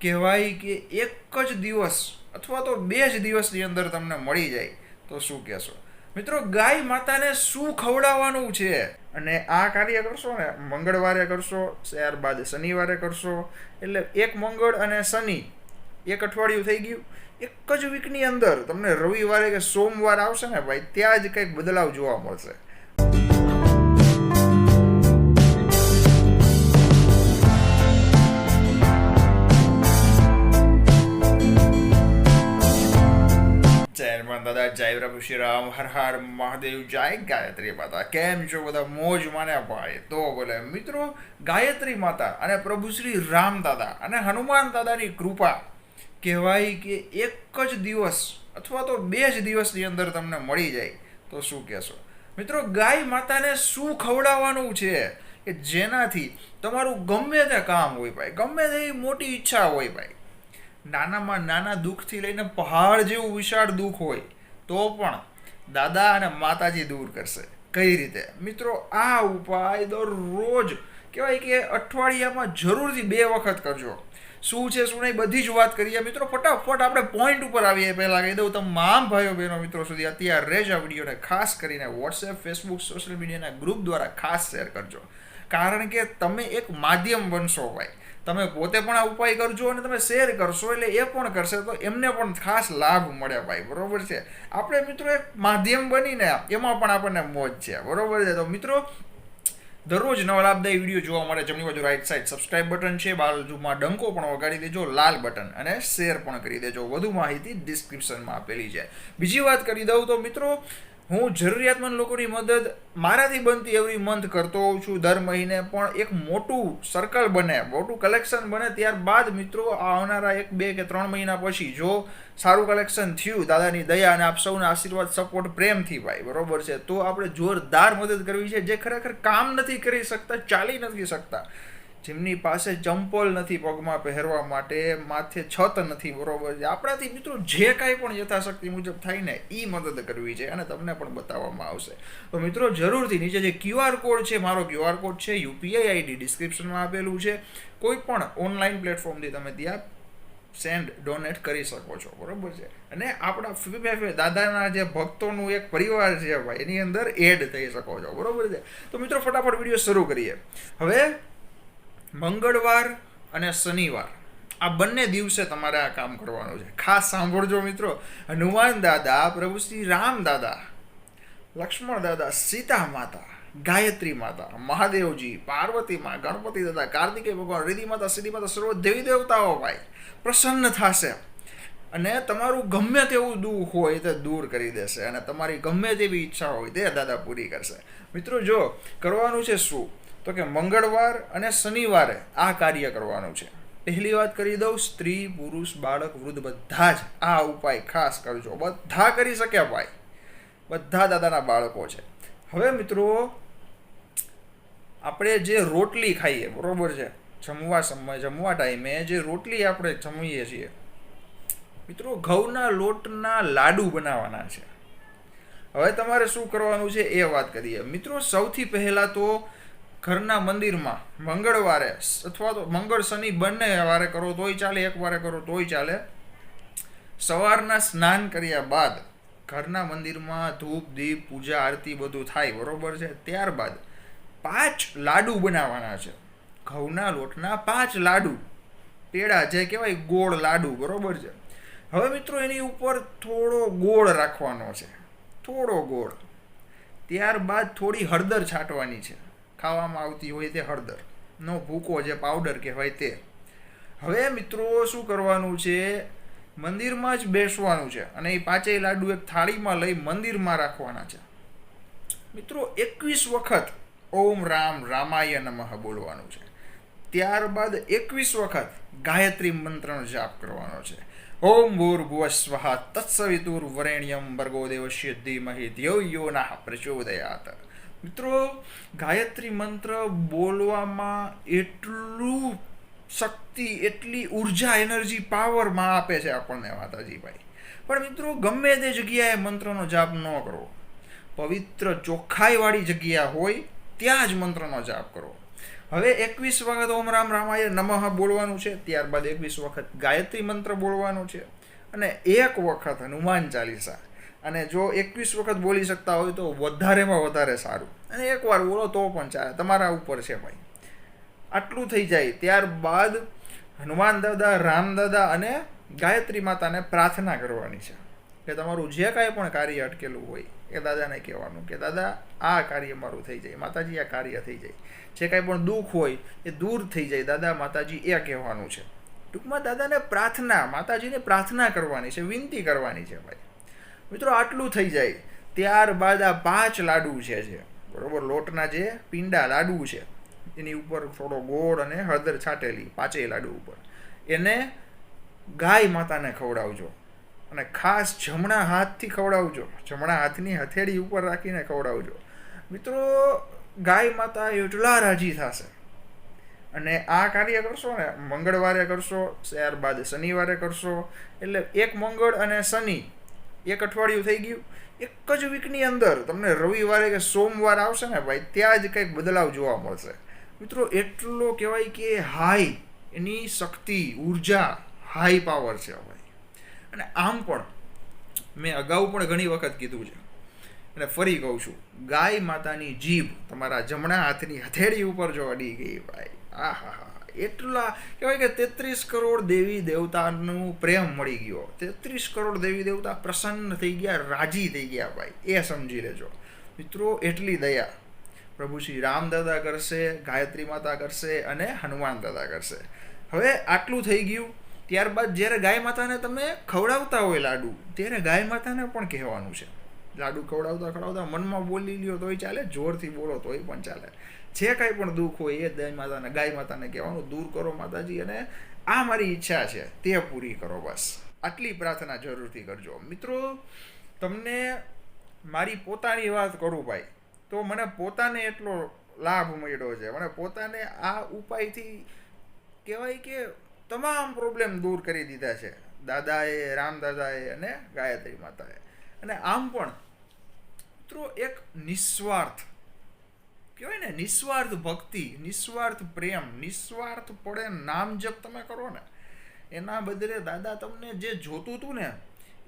કહેવાય કે એક જ દિવસ અથવા તો બે જ દિવસની અંદર તમને મળી જાય. તો શું કહેશો? મિત્રો, ગાય માતાને શું ખવડાવવાનું છે? અને આ કાર્ય કરશો ને, મંગળવારે કરશો, ત્યારબાદ શનિવારે કરશો, એટલે એક મંગળ અને શનિ, એક અઠવાડિયું થઈ ગયું. એક જ વીકની અંદર તમને રવિવારે કે સોમવાર આવશે ને ભાઈ, ત્યાં જ કંઈક બદલાવ જોવા મળશે. શ્રી રામ, હર હર મહાદેવ, જય ગાયત્રી માતા. કેમ છો બધા? મોજ માને ભાઈ. તો બોલે, મિત્રો, ગાયત્રી માતા અને પ્રભુ શ્રી રામ દાદા અને હનુમાન દાદાની કૃપા કહેવાય કે એક જ દિવસ અથવા તો બે જ દિવસની અંદર તમને મળી જાય. તો શું કહેશો? મિત્રો, ગાય માતાને શું ખવડાવવાનું છે? કે જેનાથી તમારું ગમે તે કામ હોય ભાઈ, ગમે તેવી મોટી ઈચ્છા હોય ભાઈ. નાનામાં નાના દુઃખથી લઈને પહાડ જેવું વિશાળ દુઃખ હોય તો પણ દાદા અને માતાજી દૂર કરશે. કઈ રીતે? મિત્રો, આ ઉપાય દરરોજ કહેવાય કે અઠવાડિયામાં જરૂરથી બે વખત કરજો. શું છે, શું નહીં, બધી જ વાત કરીએ. મિત્રો, ફટાફટ આપણે પોઈન્ટ ઉપર આવીએ. પહેલાં કહી દઉં તમામ ભાઈઓ બહેનો, મિત્રો સુધી અત્યારે જ આ વિડીયોને ખાસ કરીને વોટ્સએપ ફેસબુક સોશિયલ મીડિયાના ગ્રુપ દ્વારા ખાસ શેર કરજો. કારણ કે તમે એક માધ્યમ બનશો ભાઈ. તમે પોતે પણ આ ઉપાય કરજો અને તમે શેર કરશો એટલે એ પણ કરશે તો એમને પણ ખાસ લાભ મળે ભાઈ, બરોબર છે? આપણે મિત્રો એક માધ્યમ બનીને એમાં પણ આપણને મોજ છે, બરોબર છે? તો મિત્રો, દરરોજ નવા લાભદાયી વીડિયો જોવા મળે જમણી બાજુ રાઈટ સાઈડ સબસ્ક્રાઇબ બટન છે, બાજુમાં ડંકો પણ વગાડી દેજો, લાલ બટન અને શેર પણ કરી દેજો. વધુ માહિતી ડિસ્ક્રિપ્શનમાં આપેલી છે. બીજી વાત કરી દઉં તો મિત્રો હું જરૂરિયાતમંદ લોકોની મદદ મારાથી બનતી એવરી મંથ કરતો હોઉં છું દર મહિને, પણ એક મોટું સર્કલ બને, મોટું કલેક્શન બને ત્યારબાદ મિત્રો આવનારા એક, બે કે ત્રણ મહિના પછી જો સારું કલેક્શન થયું, દાદાની દયા અને આપ સૌના આશીર્વાદ સપોર્ટ પ્રેમથી ભાઈ, બરોબર છે? તો આપણે જોરદાર મદદ કરવી છે જે ખરેખર કામ નથી કરી શકતા, ચાલી નથી શકતા. જેમની પાસે ચંપલ નથી પગમાં પહેરવા માટે, માથે છત નથી બરોબર. છે આપણાથી મિત્રો જે કાંઈ પણ યથાશક્તિ મુજબ થાય ને એ મદદ કરવી છે અને તમને પણ બતાવવામાં આવશે. તો મિત્રો, જરૂરથી નીચે જે ક્યુઆર કોડ છે, મારો ક્યુઆર કોડ છે, યુપીઆઈ આઈડી ડિસ્ક્રિપ્શનમાં આપેલું છે. કોઈ પણ ઓનલાઈન પ્લેટફોર્મથી તમે ત્યાં સેન્ડ ડોનેટ કરી શકો છો, બરોબર છે? અને આપણા દાદાના જે ભક્તોનું એક પરિવાર છે ભાઈ, એની અંદર એડ થઈ શકો છો, બરોબર છે? તો મિત્રો, ફટાફટ વીડિયો શરૂ કરીએ. હવે મંગળવાર અને શનિવાર. આ બંને દિવસે તમારે આ કામ કરવાનું છે. ખાસ સાંભળજો મિત્રો. હનુમાન દાદા, પ્રભુ શ્રી રામ દાદા, લક્ષ્મણ દાદા, સીતા માતા, ગાયત્રી માતા, મહાદેવજી, પાર્વતી મા, ગણપતિ દાદા, કાર્તિકેય ભગવાન રીધિ માતા સીધી માતા, સર્વ દેવી દેવતાઓ ભાઈ, પ્રસન્ન થશે. અને તમારું ગમે તેવું દુઃખ હોય તે દૂર કરી દેશે અને તમારી ગમે તેવી ઈચ્છા હોય તે દાદા પૂરી કરશે. મિત્રો, જો કરવાનું છે શું? તો કે મંગળવાર અને શનિવારે આ કાર્ય કરવાનું છે. પહેલી વાત કરી દઉં, સ્ત્રી, પુરુષ, બાળક, વૃદ્ધ બધા જ આ ઉપાય ખાસ કરજો. બધા કરી શકે ભાઈ. બધા દાદાના બાળકો છે. હવે મિત્રો, આપણે જે રોટલી ખાઈએ, બરોબર છે? જમવા સમય, જમવા ટાઈમે જે રોટલી આપણે જમીએ છીએ, મિત્રો, ઘઉંના લોટના લાડુ બનાવવાના છે. હવે તમારે શું કરવાનું છે એ વાત કરીએ. મિત્રો, સૌથી પહેલાં તો ઘરના મંદિરમાં મંગળવારે અથવા તો મંગળ શનિ બંને વારે કરો, તોય ચાલે, એક વારે કરો, તોય ચાલે. સવારના સ્નાન કર્યા બાદ ઘરના મંદિરમાં ધૂપ, દીપ, પૂજા, આરતી બધું થાય, બરોબર છે? ત્યારબાદ પાંચ લાડુ બનાવવાના છે. ઘઉંના લોટના પાંચ લાડુ. પેડા જે કહેવાય, ગોળ લાડુ, બરોબર છે? હવે મિત્રો એની ઉપર થોડો ગોળ રાખવાનો છે. થોડો ગોળ. ત્યારબાદ થોડી હળદર છાંટવાની છે. ખાવામાં આવતી હોય તે હળદર. નો ભૂકો જે પાવડર કહેવાય તે. હવે મિત્રો શું કરવાનું છે? મંદિરમાં જ બેસવાનું છે અને એ પાંચેય લાડુ એક થાળીમાં લઈ મંદિરમાં રાખવાના છે. મિત્રો એકવીસ વખત ઓમ રામ રામાય નમઃ બોલવાનું છે. ત્યારબાદ એકવીસ વખત ગાયત્રી મંત્રનો જાપ કરવાનો છે. ઓમ ભૂર્ભુવ સ્વહા તત્સવિતુર વરેણ્યમ ભર્ગો દેવસ્ય ધીમહિ ધ્યો યો નાહ પ્રચોદયાત. મિત્રો, ગાયત્રી મંત્ર બોલવામાં એટલું શક્તિ, એટલી ઊર્જા, એનર્જી, પાવરમાં આપે છે આપણને માતાજીભાઈ. પણ મિત્રો, ગમે તે જગ્યાએ મંત્રનો જાપ ન કરો પવિત્ર ચોખ્ખાઈવાળી જગ્યા હોય, ત્યાં જ મંત્રનો જાપ કરો હવે એકવીસ વખત ઓમ રામ રામાય નમઃ બોલવાનું છે, ત્યારબાદ એકવીસ વખત ગાયત્રી મંત્ર બોલવાનું છે, અને એક વખત હનુમાન ચાલીસા. અને જો એકવીસ વખત બોલી શકતા હોય તો વધારેમાં વધારે સારું. અને એકવાર બોલો તો પણ ચાલે. તમારા ઉપર છે ભાઈ. આટલું થઈ જાય. ત્યારબાદ હનુમાન દાદા રામ દાદા અને ગાયત્રી માતાને પ્રાર્થના કરવાની છે. કે તમારું જે કાંઈ પણ કાર્ય અટકેલું હોય, એ દાદાને કહેવાનું કે, દાદા, આ કાર્ય મારું થઈ જાય. માતાજી, આ કાર્ય થઈ જાય. જે કાંઈ પણ દુઃખ હોય, એ દૂર થઈ જાય. દાદા, માતાજી, એ કહેવાનું છે. ટૂંકમાં દાદાને પ્રાર્થના, માતાજીને પ્રાર્થના કરવાની છે, વિનંતી કરવાની છે ભાઈ. મિત્રો, આટલું થઈ જાય. ત્યારબાદ આ પાંચ લાડુ છે જે. બરાબર, લોટના જે પીંડા લાડુ છે. એની ઉપર થોડો ગોળ અને હળદર છાંટેલી પાંચેય લાડુ ઉપર. એને ગાય માતાને ખવડાવજો. અને ખાસ જમણા હાથથી ખવડાવજો. જમણા હાથની હથેળી ઉપર રાખીને ખવડાવજો. મિત્રો, ગાય માતા એટલા રાજી થશે. અને આ કાર્ય કરશો ને, મંગળવારે કરશો, ત્યારબાદ શનિવારે કરશો. એટલે એક મંગળ અને શનિ એક અઠવાડિયું થઈ ગયું. એક જ વીકની અંદર તમને રવિવારે કે સોમવાર આવશે ને ભાઈ, ત્યાં જ કંઈક બદલાવ જોવા મળશે. મિત્રો, એટલો કહેવાય કે હાઈ એની શક્તિ, ઊર્જા હાઈ પાવર છે ભાઈ. અને આમ પણ મેં અગાઉ પણ ઘણી વખત કીધું છે. અને ફરી કહું છું, ગાય માતાની જીભ તમારા જમણા હાથની હથેળી ઉપર જો અડી ગઈ ભાઈ આ હા હા એટલા કહેવાય કે તેત્રીસ કરોડ દેવી દેવતાનું પ્રેમ મળી ગયો. તેત્રીસ કરોડ દેવી દેવતા પ્રસન્ન થઈ ગયા, રાજી થઈ ગયા ભાઈ. એ સમજી લેજો. મિત્રો, એટલી દયા પ્રભુ શ્રી રામ દાદા કરશે, ગાયત્રી માતા કરશે અને હનુમાન દાદા કરશે. હવે આટલું થઈ ગયું. ત્યારબાદ જ્યારે ગાય માતાને તમે ખવડાવતા હોય લાડુ, ત્યારે ગાય માતાને પણ કહેવાનું છે. લાડુ ખવડાવતા ખવડાવતા મનમાં બોલી લ્યો તોય ચાલે, જોરથી બોલો તોય પણ ચાલે. જે કાંઈ પણ દુઃખ હોય એ દય માતાને, ગાય માતાને કહેવાનું, દૂર કરો માતાજી અને આ મારી ઈચ્છા છે, તે પૂરી કરો બસ. આટલી પ્રાર્થના જરૂરથી કરજો. મિત્રો, તમને મારી પોતાની વાત કરું ભાઈ, તો મને પોતાને એટલો લાભ મળ્યો છે. મને પોતાને આ ઉપાયથી કહેવાય કે તમામ પ્રોબ્લેમ દૂર કરી દીધા છે. દાદાએ રામ દાદાએ અને ગાયત્રી માતાએ. અને આમ પણ, મિત્રો, એક નિસ્વાર્થ કહેવાય ને, નિસ્વાર્થ ભક્તિ, નિસ્વાર્થ પ્રેમ, નિસ્વાર્થ પડે નામ જપ તમે કરો ને, એના બદલે દાદા તમને જે જોતું હતું ને,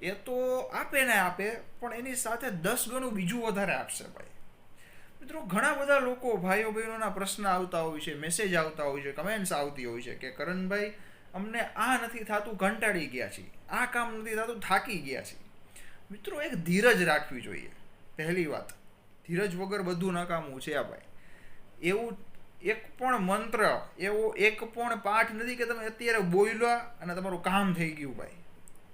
એ તો આપે ને આપે, પણ એની સાથે દસ ગણું બીજું વધારે આપશે ભાઈ. મિત્રો, ઘણા બધા લોકો ભાઈઓ બહેનોના પ્રશ્ન આવતા હોય છે મેસેજ આવતા હોય છે કમેન્ટ્સ આવતી હોય છે કે, કરણભાઈ, અમને આ નથી થતું, કંટાળી ગયા છીએ. આ કામ નથી થતું, થાકી ગયા છીએ. મિત્રો, એક ધીરજ રાખવી જોઈએ. પહેલી વાત. ધીરજ વગર બધું નકામું છે ભાઈ. એવું એક પણ મંત્ર, એવો એક પણ પાઠ નથી કે તમે અત્યારે બોલો અને તમારું કામ થઈ ગયું ભાઈ.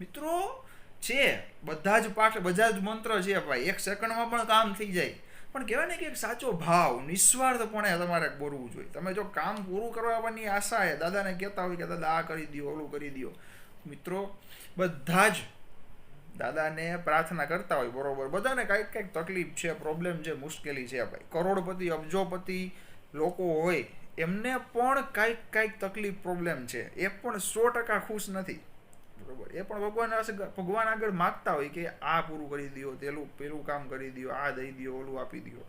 મિત્રો, છે, બધા જ પાઠ, બધા જ મંત્ર છે ભાઈ. એક સેકન્ડમાં પણ કામ થઈ જાય. પણ કહેવાય ને કે એક સાચો ભાવ, નિસ્વાર્થપણે તમારે બોલવું જોઈએ. તમે જો કામ પૂરું કરવાની આશા એ દાદાને કહેતા હોય કે, દાદા, આ કરી દો ઓલું કરી દો મિત્રો, બધા જ દાદાને પ્રાર્થના કરતા હોય, બરોબર? બધાને કાંઈક કાંઈક તકલીફ છે પ્રોબ્લેમ છે, મુશ્કેલી છે ભાઈ. કરોડપતિ, અબજોપતિ લોકો હોય, એમને પણ કાંઈક કાંઈક તકલીફ પ્રોબ્લેમ છે. એ પણ સો ટકા ખુશ નથી. બરોબર? એ પણ ભગવાન ભગવાન આગળ માગતા હોય કે આ પૂરું કરી દો પેલું પેલું કામ કરી દો આ દઈ દો ઓલું આપી દો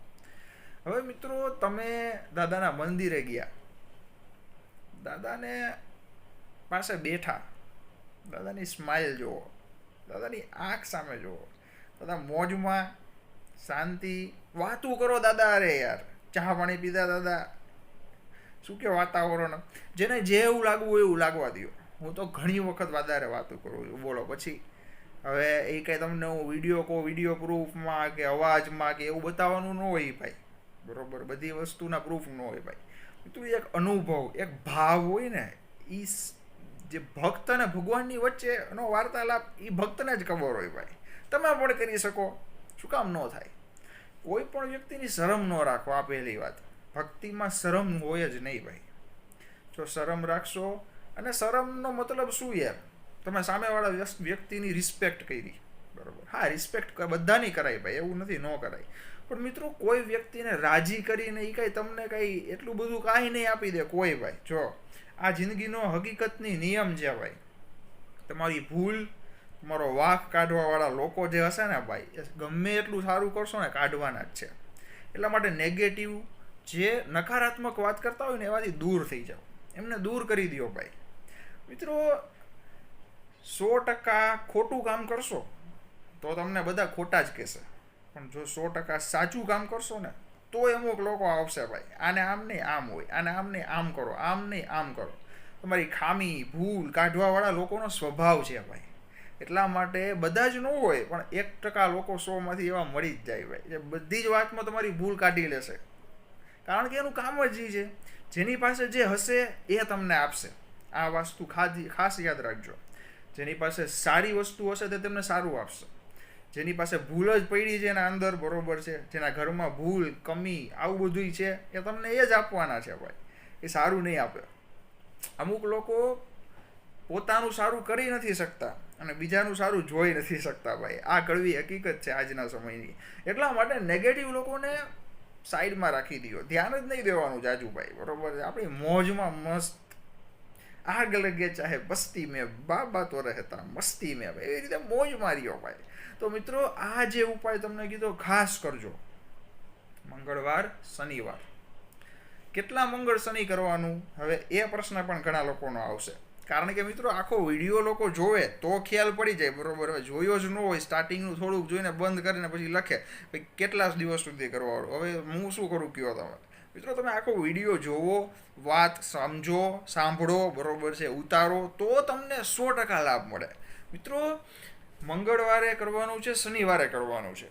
હવે મિત્રો, તમે દાદાના મંદિરે ગયા. દાદાને પાસે બેઠા. દાદાની સ્માઇલ જુઓ. દાદાની આંખ સામે જુઓ. દાદા, મોજમાં શાંતિ. વાતું કરો દાદા અરે યાર. ચા પાણી પીધા દાદા. શું કે વાતાવરણ? જેને જે એવું લાગવું એવું લાગવા દો હું તો ઘણી વખત વધારે વાતો કરું છું. બોલો, પછી? હવે એ કંઈ તમને હું વીડિયો કહું, વીડિયો પ્રૂફમાં કે અવાજમાં કે એવું બતાવવાનું ન હોય ભાઈ. બરોબર, બધી વસ્તુના પ્રૂફ ન હોય ભાઈ. તું એક અનુભવ, એક ભાવ હોય ને એ જે ભક્ત અને ભગવાનની વચ્ચેનો વાર્તાલાપ એ ભક્તને જ ખબર હોય ભાઈ. તમે પણ કરી શકો. શું કામ ન થાય? કોઈ પણ વ્યક્તિની શરમ ન રાખો આ પહેલી વાત. ભક્તિમાં શરમ હોય જ નહીં ભાઈ. જો શરમ રાખશો, અને શરમનો મતલબ શું યાર? તમે સામેવાળા વ્યક્તિની રિસ્પેક્ટ કરી. બરાબર. હા રિસ્પેક્ટ બધાની કરાય ભાઈ, એવું નથી, ન કરાય. પણ મિત્રો કોઈ વ્યક્તિને રાજી કરીને એ કાંઈ તમને કાંઈ એટલું બધું કાંઈ નહીં આપી દે કોઈ ભાઈ. જો, આ જિંદગીનો હકીકતની નિયમ છે ભાઈ. તમારી ભૂલ, તમારો વાંક કાઢવાવાળા લોકો જે હશે ને ભાઈ, એ ગમે એટલું સારું કરશો ને કાઢવાના જ છે. એટલા માટે નેગેટિવ જે નકારાત્મક વાત કરતા હોય ને એવાથી દૂર થઈ જાઓ. એમને દૂર કરી દો ભાઈ. મિત્રો, સો ટકા ખોટું કામ કરશો તો તમને બધા ખોટા જ કહેશે. પણ જો સો ટકા સાચું કામ કરશો ને તો અમુક લોકો આવશે ભાઈ. આને આમ નહીં, આમ હોય. આને આમ નહીં, આમ કરો. આમ નહીં, આમ કરો. તમારી ખામી, ભૂલ કાઢવાવાળા લોકોનો સ્વભાવ છે ભાઈ. એટલા માટે બધા જ ન હોય, પણ એક ટકા લોકો સોમાંથી એવા મળી જ જાય ભાઈ. જે બધી જ વાતમાં તમારી ભૂલ કાઢી લેશે. કારણ કે એનું કામ જ એ છે. જેની પાસે જે હશે, એ તમને આપશે. આ વસ્તુ ખાસ યાદ રાખજો. જેની પાસે સારી વસ્તુ હશે, તે તમને સારું આપશે. જેની પાસે ભૂલ જ પડી છે એના અંદર બરોબર છે, જેના ઘરમાં ભૂલ, કમી, આવું બધું છે, એ તમને એ જ આપવાના છે ભાઈ. એ સારું નહીં આપે. અમુક લોકો પોતાનું સારું કરી નથી શકતા અને બીજાનું સારું જોઈ નથી શકતા ભાઈ. આ કડવી હકીકત છે આજના સમયની. એટલા માટે નેગેટિવ લોકોને સાઈડમાં રાખી દો ધ્યાન જ નહીં દેવાનું જાજુભાઈ બરોબર આપણી મોજમાં મસ્ત આગ લગે ચાહે બસ્તી મેં, બાબા તો રહેતા મસ્તી મેં. એવી રીતે મોજ માર્યો ભાઈ તો મિત્રો, આ જે ઉપાય તમને કીધો, ખાસ કરજો. મંગળવાર, શનિવાર. કેટલા મંગળ શનિ કરવાનું? હવે એ પ્રશ્ન પણ ઘણા લોકોનો આવશે. કારણ કે મિત્રો, આખો વીડિયો લોકો જોવે તો ખ્યાલ પડી જાય. બરોબર, હવે જોયો જ ન હોય સ્ટાર્ટિંગનું થોડુંક જોઈને બંધ કરીને પછી લખે. કેટલા દિવસ સુધી કરવાનું? હવે હું શું કરું, કયો તમે? મિત્રો, તમે આખો વીડિયો જોવો, વાત સમજો, સાંભળો, બરોબર છે, ઉતારો, તો તમને સો ટકા લાભ મળે. મિત્રો, મંગળવારે કરવાનું છે, શનિવારે કરવાનું છે.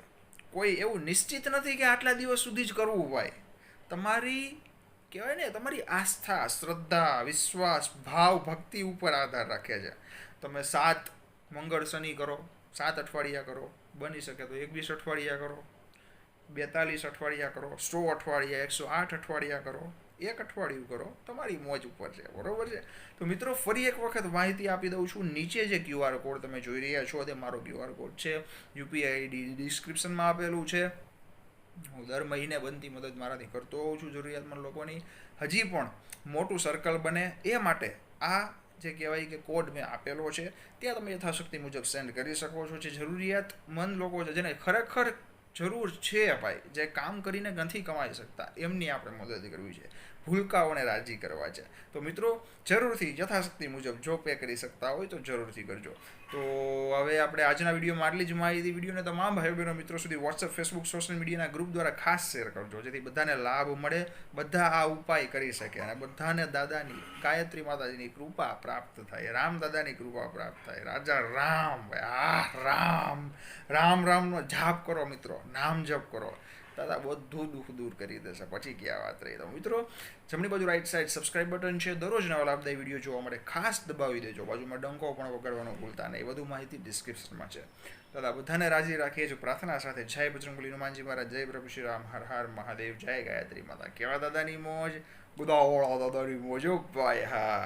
કોઈ એવું નિશ્ચિત નથી કે આટલા દિવસ સુધી જ કરવું હોય. તમારી, કહેવાય ને, તમારી આસ્થા, શ્રદ્ધા, વિશ્વાસ, ભાવ, ભક્તિ ઉપર આધાર રાખે છે. તમે સાત મંગળ શનિ કરો, સાત અઠવાડિયા કરો, બની શકે તો એકવીસ અઠવાડિયા કરો. બેતાલીસ અઠવાડિયા કરો, સો અઠવાડિયા, એકસો આઠ અઠવાડિયા કરો, એક અઠવાડિયું કરો, તમારી મોજ ઉપર છે, બરોબર છે? તો મિત્રો, ફરી એક વખત માહિતી આપી દઉં છું, નીચે જે ક્યુઆર કોડ તમે જોઈ રહ્યા છો, તે મારો ક્યુઆર કોડ છે, યુપીઆઈ આઈડી ડિસ્ક્રિપ્શનમાં આપેલું છે. હું દર મહિને બનતી મદદ મારાથી કરતો હોઉં છું જરૂરિયાતમંદ લોકોની. હજી પણ મોટું સર્કલ બને, એ માટે આ જે કહેવાય કે કોડ મેં આપેલો છે, ત્યાં તમે યથાશક્તિ મુજબ સેન્ડ કરી શકો છો. જે જરૂરિયાતમંદ લોકો છે, જેને ખરેખર જરૂર છે ભાઈ. જે કામ કરીને નથી કમાઈ શકતા એમની આપણે મદદ કરવી છે. ભૂલકાઓને રાજી કરવા છે. તો મિત્રો, જરૂરથી યથાશક્તિ મુજબ જો પે કરી શકતા હોય તો જરૂરથી કરજો. તો હવે આપણે આજના વિડીયોમાં આટલી જ માહિતી, વિડીયોને તમામ ભાઈઓ બહેનો મિત્રો સુધી વોટ્સઅપ ફેસબુક સોશિયલ મીડિયાના ગ્રુપ દ્વારા ખાસ શેર કરજો, જેથી બધાને લાભ મળે, બધા આ ઉપાય કરી શકે અને બધાને દાદાની, ગાયત્રી માતાજીની કૃપા પ્રાપ્ત થાય, રામ દાદાની કૃપા પ્રાપ્ત થાય. રાજા રામ આ રામ. રામ રામનો જાપ કરો મિત્રો, નામ જપ કરો. દાદા બધું દુઃખ દૂર કરી દેશે. પછી ક્યાં વાત રહી. તો મિત્રો, જમણી બાજુ રાઈટ સાઈડ સબસ્ક્રાઇબ બટન છે. દરરોજ નવા લાભદાયી વીડિયો જોવા માટે ખાસ દબાવી દેજો. બાજુમાં ડંકો પણ વગાડવાનું ભૂલતા નહીં. વધુ માહિતી ડિસ્ક્રિપ્શનમાં છે. દાદા, બધાને રાજી રાખીએ છીએ. પ્રાર્થના સાથે જય બજરંગબલી હનુમાનજી મહારાજ. જય પ્રભુ શ્રી રામ. હર હર મહાદેવ. જય ગાયત્રી માતા. કેવા દાદાની મોજ? બધા દાદાની મોજો. ભાઈ હા.